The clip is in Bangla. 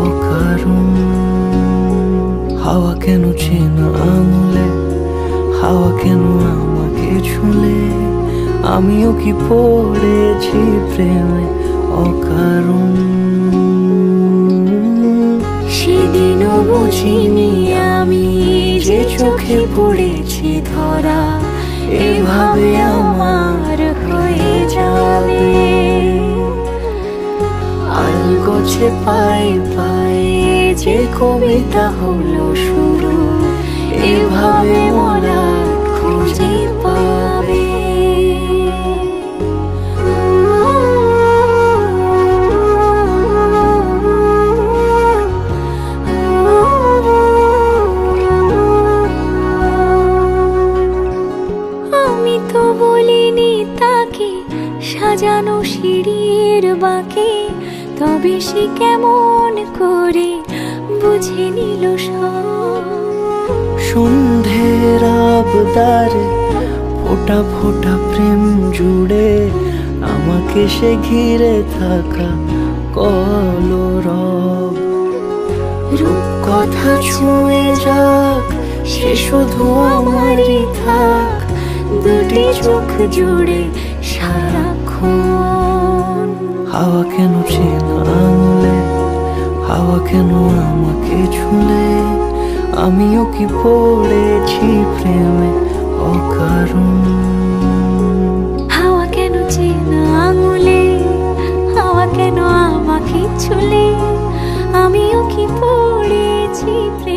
অকারণ। হাওয়া কেন চেনা আঙুলে হাওয়া কেন আমাকে ছুলে? আমিও কি পড়েছি প্রেমে অকারণ? সেদিনও বুঝিনি আমি যে চোখে পড়েছি ধরা। এভাবে আমার আলগোছে পায়ে পায়ে যে কবিতা হলো শুরু, এভাবে মোরা খুঁজে পাবে। আমি তো বলিনি তাকে সাজানো সিঁড়ির বাঁকে তবে সে কেমন করে বুঝে নিল সন্ধের আবদার ফোটা ফোটা প্রেম জুড়ে আমাকে সে ঘিরে থাকা কলরব। রূপ কথা ছুঁয়ে যাক সে শুধু আমারই থাক। দুটি চোখ জুড়ে সারাক্ষণ হাওয়া কেন ঠিক আনলে? হাওয়া কেন আমাকে ছুলে? আমিও কি পড়েছি প্রেমে অকারণ? হাওয়া কেন চেনা আঙুলে? হাওয়া কেন আমাকে ছুলে? আমিও কি পড়েছি প্রেমে